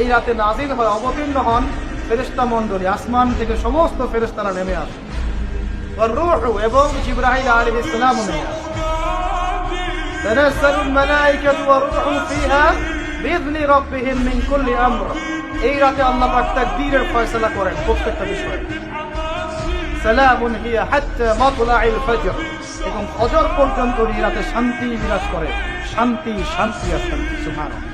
এই রাতে নাজিল হয় অবতীর্ণ হন ফেরেশতা মণ্ডলী আসমান থেকে সমস্ত ফেরেশতারা নেমে আসে ওয়ার রূহ এবং জিবরাইল আলাইহিস সালাম নেমে আসে تنزل الملائكة والروح فيها بإذن ربهم من كل أمر এই রাতে আল্লাহ পাক তাকদীরের ফয়সালা করেন প্রত্যেকটা বিষয়ে সালামুন হিয়া হাত্তা মাতলাইল ফজর এবং ফজর পর্যন্ত এই রাতে শান্তি বিরাজ করে শান্তি শান্তি আর শান্তি সুবহানাল্লাহ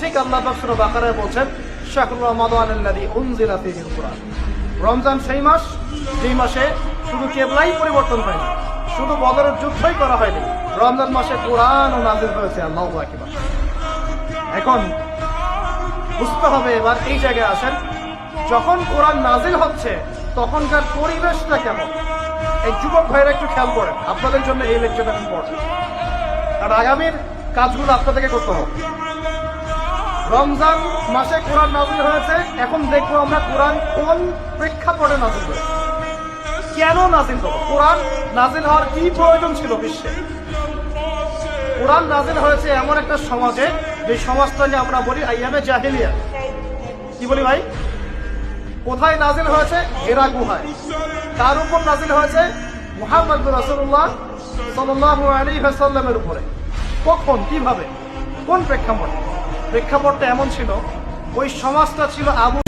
ঠিক আল্লাহ বাকসুর বাকারে বলছেন, শাহরুর রমাদান উনজিলা ফীহিল কোরআন রমজান সেই মাস, যেই মাসে শুধু কেবলাই পরিবর্তন হয়নি, শুধু বদরের যুদ্ধই করা হয়নি, রমজান মাসে কোরআন ও নাজিল হয়েছে, আল্লাহ আকবার। এখন বুঝতে হবে এবার এই জায়গায় আসেন, যখন কোরআন নাজিল হচ্ছে, তখনকার পরিবেশটা কেমন? এই যুবক ভাইরা একটু খেয়াল করেন, আপনাদের জন্য এই লেকচারটা ইম্পর্টেন্ট আর আগামীর কাজগুলো আপনাদেরকে করতে হবে। রমজান মাসে কোরআন নাজিল হয়েছে। এখন দেখব আমরা কোরআন কোন প্রেক্ষাপটে নাজিল হয়েছে। কেন নাজিল হলো? কোরআন নাজিল হওয়ার কি প্রয়োজন ছিল বিশ্বে? কোরআন নাজিল হয়েছে এমন একটা সমাজে যে সমাজটা নিয়ে আমরা বলি আইয়ামে জাহিলিয়া। কি বলি ভাই? কোথায় নাজিল হয়েছে? হেরা গুহায়। তার উপর নাজিল হয়েছে মুহাম্মদ রাসূলুল্লাহ সাল্লাল্লাহু আলাইহি ওয়াসাল্লামের উপরে। কখন? কীভাবে? কোন প্রেক্ষাপটে? প্রেক্ষাপটটা এমন ছিল ওই সমাজটা ছিল আবু